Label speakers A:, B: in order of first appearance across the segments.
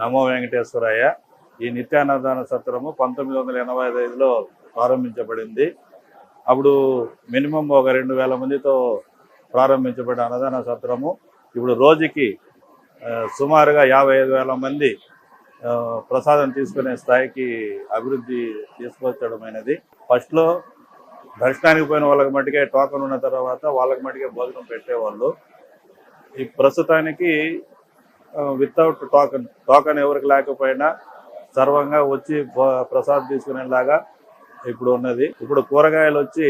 A: నమో వెంకటేశ్వరయ్య. ఈ నిత్యాన్నదాన సత్రము పంతొమ్మిది వందల ఎనభై ఐదులో ప్రారంభించబడింది. అప్పుడు మినిమం ఒక రెండు వేల మందితో ప్రారంభించబడిన అన్నదాన సత్రము. ఇప్పుడు రోజుకి సుమారుగా యాభై ఐదు వేల మంది ప్రసాదం తీసుకునే స్థాయికి అభివృద్ధి తీసుకొచ్చడమైనది ఫస్ట్లో దర్శనానికి పోయిన వాళ్ళకి మటుకే టోకన్ ఉన్న తర్వాత వాళ్ళకి మటుకే భోజనం పెట్టేవాళ్ళు. ఈ ప్రస్తుతానికి వితౌట్ టోకన్ టోకన్ ఎవరికి లేకపోయినా సర్వంగా వచ్చి ప్రసాద్ ప్రసాదం తీసుకునేలాగా ఇప్పుడు ఉన్నది. ఇప్పుడు కూరగాయలు వచ్చి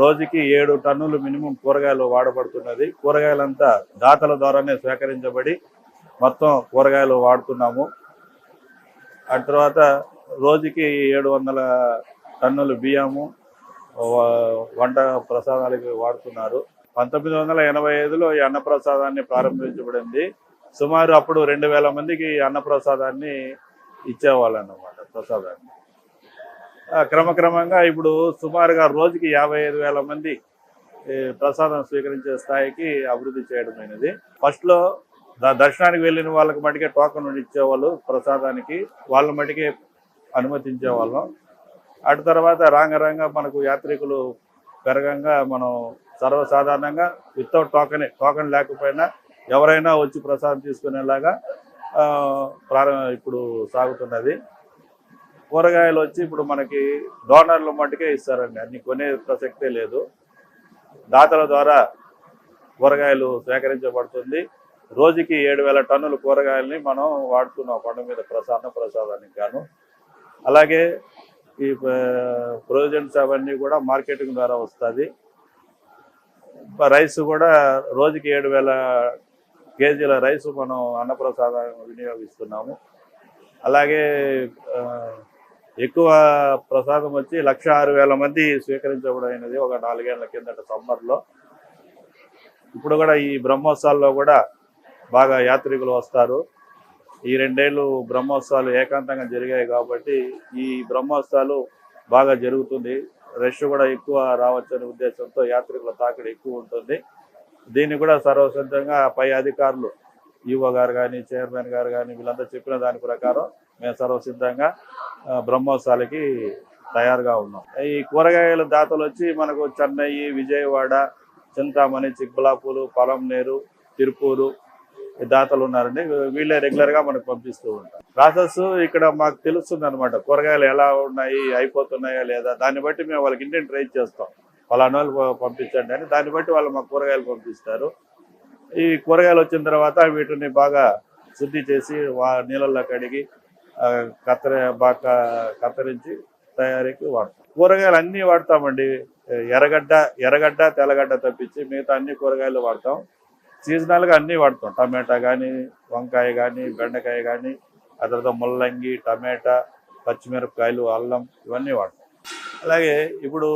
A: రోజుకి ఏడు టన్నులు మినిమం కూరగాయలు వాడబడుతున్నది. కూరగాయలంతా దాతల ద్వారానే సేకరించబడి మొత్తం కూరగాయలు వాడుతున్నాము. ఆ తర్వాత రోజుకి ఏడు వందల టన్నులు బియ్యము వంట ప్రసాదాలకి వాడుతున్నారు. పంతొమ్మిది వందల ఎనభై ఐదులో ఈ అన్నప్రసాదాన్ని ప్రారంభించబడింది. సుమారు అప్పుడు రెండు వేల మందికి అన్నప్రసాదాన్ని ఇచ్చేవాళ్ళు అన్నమాట ప్రసాదాన్ని క్రమక్రమంగా ఇప్పుడు సుమారుగా రోజుకి యాభై ఐదు వేల మంది ప్రసాదం స్వీకరించే స్థాయికి అభివృద్ధి చేయడమైనది. ఫస్ట్లో ద- దర్శనానికి వెళ్ళిన వాళ్ళకి మటుకే టోకన్ ఇచ్చేవాళ్ళు ప్రసాదానికి వాళ్ళ మటుకే అనుమతించేవాళ్ళం. అటు తర్వాత రాంగ మనకు యాత్రికులు పెరగంగా మనం సర్వసాధారణంగా వితౌట్ టోకనే టోకన్ లేకపోయినా ఎవరైనా వచ్చి ప్రసాదం తీసుకునేలాగా ఆ, ప్రారంభ ఇప్పుడు సాగుతున్నది. కూరగాయలు వచ్చి ఇప్పుడు మనకి డోనర్ల మట్టుకే ఇస్తారండి. అన్ని కొనే ప్రసక్తే లేదు. దాతల ద్వారా కూరగాయలు సేకరించబడుతుంది. రోజుకి ఏడు వేల టన్నుల కూరగాయలని మనం వాడుతున్నాం కొండ మీద ప్రసాదం ప్రసాదానికి గాను. అలాగే ఈ ప్రొవిజన్స్ అవన్నీ కూడా మార్కెటింగ్ ద్వారా వస్తుంది. రైస్ కూడా రోజుకి ఏడు వేల కేజీల రైస్ మనం అన్నప్రసాదం వినియోగిస్తున్నాము. అలాగే ఎక్కువ ప్రసాదం వచ్చి లక్ష ఆరు వేల మంది స్వీకరించబడినది ఒక నాలుగేళ్ళ కిందట సమ్మర్లో. ఇప్పుడు కూడా ఈ బ్రహ్మోత్సవాల్లో కూడా బాగా యాత్రికులు వస్తారు. ఈ రెండేళ్ళు బ్రహ్మోత్సవాలు ఏకాంతంగా జరిగాయి కాబట్టి ఈ బ్రహ్మోత్సవాలు బాగా జరుగుతుంది. రష్ కూడా ఎక్కువ రావచ్చనే ఉద్దేశంతో యాత్రికుల తాకిడి ఎక్కువ ఉంటుంది. దీన్ని కూడా సర్వసిద్ధంగా పై అధికారులు ఈఓ గారు కానీ చైర్మన్ గారు కానీ వీళ్ళంతా చెప్పిన దాని ప్రకారం మేము సర్వసిద్ధంగా బ్రహ్మోత్సవాలకి తయారుగా ఉన్నాం. ఈ కూరగాయల దాతలు వచ్చి మనకు చెన్నై విజయవాడ చింతామణి చిక్బలాపూలు పొలంనేరు తిరుపూరు ఈ దాతలు ఉన్నారండి. వీళ్ళే రెగ్యులర్గా మనకు పంపిస్తూ ఉంటారు. ప్రాసెస్ ఇక్కడ మాకు తెలుస్తుంది అనమాట కూరగాయలు ఎలా ఉన్నాయి అయిపోతున్నాయా లేదా? దాన్ని బట్టి మేము వాళ్ళకి ఇంటిని ట్రై చేస్తాం. పలానా వాళ్ళు పంపించండి అని. దాన్ని బట్టి వాళ్ళు మాకు కూరగాయలు పంపిస్తారు. ఈ కూరగాయలు వచ్చిన తర్వాత వీటిని బాగా శుద్ధి చేసి వా నీళ్ళల్లో కడిగి కత్తర బాగా కత్తిరించి తయారీకి వాడతాం. కూరగాయలు అన్నీ వాడతామండి. ఎర్రగడ్డ ఎర్రగడ్డ తెల్లగడ్డ తప్పించి మిగతా అన్ని కూరగాయలు వాడతాం. సీజనల్గా అన్నీ వాడతాం. టమాటా కానీ వంకాయ కానీ బెండకాయ కానీ ఆ తర్వాత ముల్లంగి టమాటా పచ్చిమిరపకాయలు అల్లం ఇవన్నీ వాడతాం. అలాగే ఇప్పుడు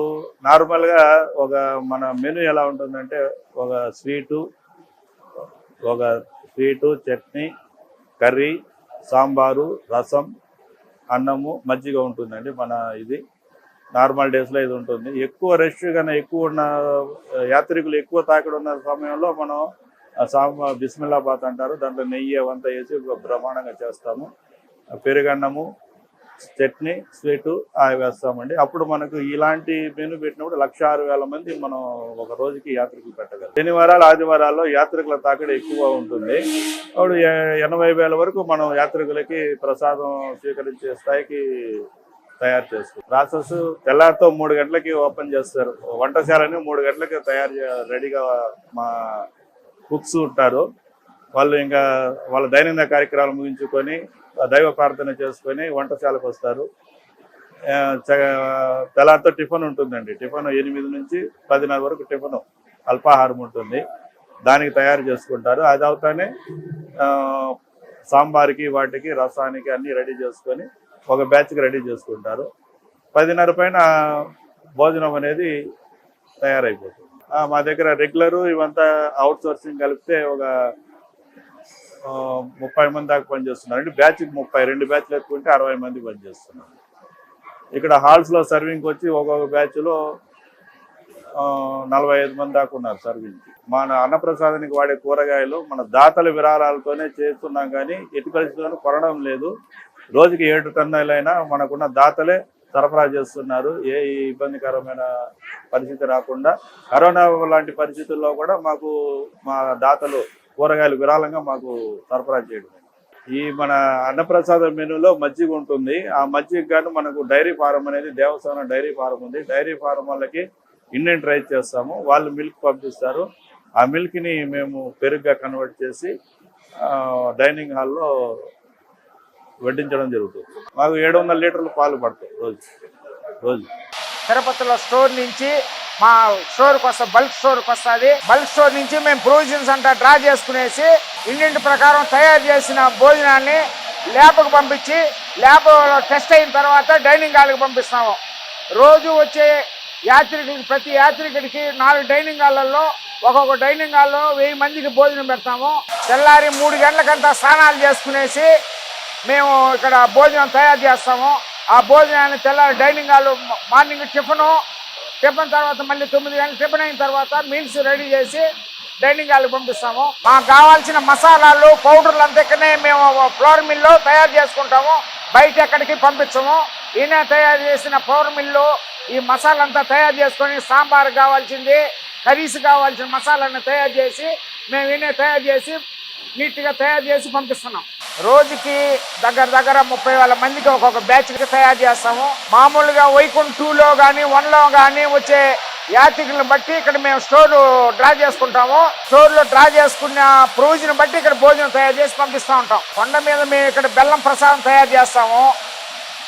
A: నార్మల్గా ఒక మన మెను ఎలా ఉంటుందంటే ఒక స్వీటు ఒక స్వీటు చట్నీ కర్రీ సాంబారు రసం అన్నము మజ్జిగ ఉంటుందండి మన ఇది. నార్మల్ డేస్లో ఇది ఉంటుంది. ఎక్కువ రష్ కన్నా ఎక్కువ ఉన్న యాత్రికులు ఎక్కువ తాకిడి ఉన్న సమయంలో మనం ఆ సాంబా బిస్మిల్లాబాత్ అంటారు. దాంట్లో నెయ్యి అవంతా వేసి బ్రహ్మాండంగా చేస్తాము. పెరుగన్నము చట్నీ స్వీటు అవి వేస్తామండి. అప్పుడు మనకు ఇలాంటి మెను పెట్టినప్పుడు లక్ష ఆరు వేల మంది మనం ఒక రోజుకి యాత్రికులు పెట్టగలం. శనివారాలు ఆదివారాల్లో యాత్రికుల తాకిడి ఎక్కువ ఉంటుంది. అప్పుడు ఎనభై వేల వరకు మనం యాత్రికులకి ప్రసాదం స్వీకరించే స్థాయికి తయారు చేస్తారు ప్రాసెస్ తెల్లారితో మూడు గంటలకి ఓపెన్ చేస్తారు. వంటశాలని మూడు గంటలకి తయారు చే- రెడీగా మా కుక్స్ ఉంటారు. వాళ్ళు ఇంకా వాళ్ళ దైనందిన కార్యక్రమాలు ముగించుకొని దైవ ప్రార్థన చేసుకొని వంటశాలకు వస్తారు. తెల్లారితో టిఫిన్ ఉంటుందండి. టిఫిన్ ఎనిమిది నుంచి పదిన్నర వరకు టిఫిన్ అల్పాహారం ఉంటుంది. దానికి తయారు చేసుకుంటారు. అది అవుతానే సాంబార్కి వాటికి రసానికి అన్నీ రెడీ చేసుకొని ఒక బ్యాచ్కి రెడీ చేసుకుంటారు. పదిన్నర పైన భోజనం అనేది తయారైపోతుంది. మా దగ్గర రెగ్యులర్ ఇవంతా అవుట్ సోర్సింగ్ కలిపితే ఒక ముప్పై మంది దాకా పనిచేస్తున్నారు. అంటే బ్యాచ్కి ముప్పై రెండు బ్యాచ్లు ఎక్కువంటే అరవై మంది పనిచేస్తున్నారు. ఇక్కడ హాల్స్లో సర్వింగ్కి వచ్చి ఒక్కొక్క బ్యాచ్లో నలభై ఐదు మంది దాకా ఉన్నారు సర్వింగ్కి మన అన్నప్రసాదానికి వాడే కూరగాయలు మన దాతల విరాళాలతోనే చేస్తున్నాం కానీ ఎట్టి పరిస్థితుల్లో కొనడం లేదు. రోజుకి ఏడు టన్నులైనా మనకున్న దాతలే సరఫరా చేస్తున్నారు. ఏ ఇబ్బందికరమైన పరిస్థితి రాకుండా కరోనా లాంటి పరిస్థితుల్లో కూడా మాకు మా దాతలు కూరగాయలు విరాళంగా మాకు సరఫరా చేయడం ఈ మన అన్నప్రసాద మెనూలో మజ్జిగ ఉంటుంది. ఆ మజ్జిగ గాను మనకు డైరీ ఫారం అనేది దేవస్థానం డైరీ ఫారం ఉంది. డైరీ ఫారం వాళ్ళకి ఇండియన్ రైస్ చేస్తాము. వాళ్ళు మిల్క్ పంపిస్తారు. ఆ మిల్క్ని మేము పెరుగుగా కన్వర్ట్ చేసి డైనింగ్ హాల్లో వడ్డించడం జరుగుతుంది. మాకు ఏడు వందల లీటర్లు పాలు పడతాయి రోజు. రోజు.
B: తిరుపతిలో స్టోర్ నుంచి మా స్టోర్కి వస్తా బల్క్ స్టోర్కి వస్తుంది బల్క్ స్టోర్ నుంచి మేము ప్రొవిజన్స్ అంతా డ్రా చేసుకునేసి ఇంటింటి ప్రకారం తయారు చేసిన భోజనాన్ని ల్యాబ్కి పంపించి ల్యాబ్ టెస్ట్ అయిన తర్వాత డైనింగ్ హాల్కి పంపిస్తాము. రోజు వచ్చే యాత్రికుడికి ప్రతి యాత్రికుడికి నాలుగు డైనింగ్ హాళ్ళల్లో ఒక్కొక్క డైనింగ్ హాల్లో వెయ్యి మందికి భోజనం పెడతాము. తెల్లారి మూడు గంటలకంతా స్నానాలు చేసుకునేసి మేము ఇక్కడ భోజనం తయారు చేస్తాము. ఆ భోజనాన్ని తెల్లారి dining hall morning tiffin tiffin తర్వాత మళ్ళీ తొమ్మిది గంటలు టిఫిన్ అయిన తర్వాత మీల్స్ రెడీ చేసి డైనింగ్ హాల్కి పంపిస్తాము. మాకు కావాల్సిన మసాలాలు పౌడర్లు అంతా ఇక్కడనే మేము ఫ్లోర్ మిల్లో తయారు చేసుకుంటాము. బయట ఎక్కడికి పంపించము. ఈయన తయారు చేసిన పౌడర్ మిల్లు ఈ మసాలంతా తయారు చేసుకొని సాంబార్ కావాల్సింది కర్రీస్ కావాల్సిన మసాలాన్ని తయారు చేసి మేము ఈయన తయారు చేసి నీట్గా తయారు చేసి పంపిస్తున్నాం. రోజుకి దగ్గర దగ్గర ముప్పై వేల మందికి ఒక్కొక్క బ్యాచ్కి తయారు చేస్తాము. మామూలుగా వైకుంఠ టూలో కానీ వన్లో కానీ వచ్చే యాత్రికులను బట్టి ఇక్కడ మేము స్టోర్ డ్రా చేసుకుంటాము. స్టోర్లో డ్రా చేసుకున్న ప్రొవిజన్ బట్టి ఇక్కడ భోజనం తయారు చేసి పంపిస్తూ ఉంటాం. కొండ మీద మేము ఇక్కడ బెల్లం ప్రసాదం తయారు చేస్తాము.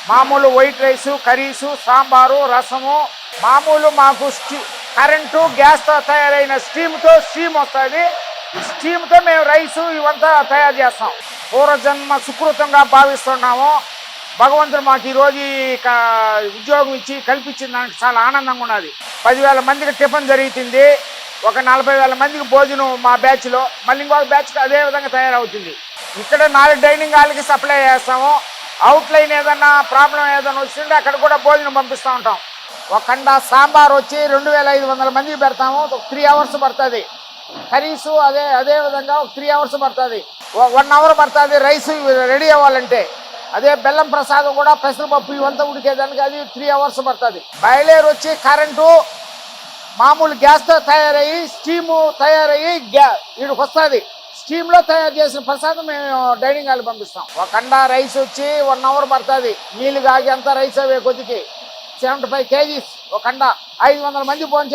B: మామూలు వైట్ రైస్ కర్రీసు సాంబారు రసము. మామూలు మాకు స్టీ కరెంటు గ్యాస్తో తయారైన స్టీమ్తో స్టీమ్ వస్తుంది. స్టీమ్తో మేము రైసు ఇవంతా తయారు చేస్తాం. పూర్వజన్మ సుకృతంగా భావిస్తున్నాము. భగవంతుడు మాకు ఈరోజు ఉద్యోగం ఇచ్చి కల్పించిన దానికి చాలా ఆనందంగా ఉన్నది. పదివేల మందికి టిఫిన్ జరుగుతుంది ఒక నలభై వేల మందికి భోజనం మా బ్యాచ్లో. మళ్ళీ ఇంకొక బ్యాచ్ అదే విధంగా తయారవుతుంది. ఇక్కడ నాలుగు డైనింగ్ హాల్కి సప్లై చేస్తాము. అవుట్ లైన్ ఏదన్నా ప్రాబ్లం ఏదైనా వచ్చింటే అక్కడ కూడా భోజనం పంపిస్తూ ఉంటాం. ఒక కండ సాంబార్ వచ్చి రెండు వేల ఐదు వందల మందికి పెడతాము. త్రీ అవర్స్ పడుతుంది. కనీసం అదే అదే విధంగా ఒక త్రీ అవర్స్ పడుతుంది. వన్ అవర్ పడుతుంది రైస్ రెడీ అవ్వాలంటే. అదే బెల్లం ప్రసాదం కూడా పెసరపప్పు ఇవంతా ఉడికేదానికి అది త్రీ అవర్స్ పడుతుంది. బయలేరు వచ్చి కరెంటు మామూలు గ్యాస్తో తయారయ్యి స్టీము తయారయ్యి గ్యా వీడికి వస్తుంది. స్టీమ్లో తయారు చేసిన ప్రసాదం మేము డైనింగ్ హాల్ పంపిస్తాం. ఒక అండా రైస్ వచ్చి వన్ అవర్ పడుతుంది. నీళ్ళు కాగి అంతా రైస్ అవే కొద్దికి. సెవెంటీ ఫైవ్ కేజీస్ ఒక అండా ఐదు వందల మంది భోజనం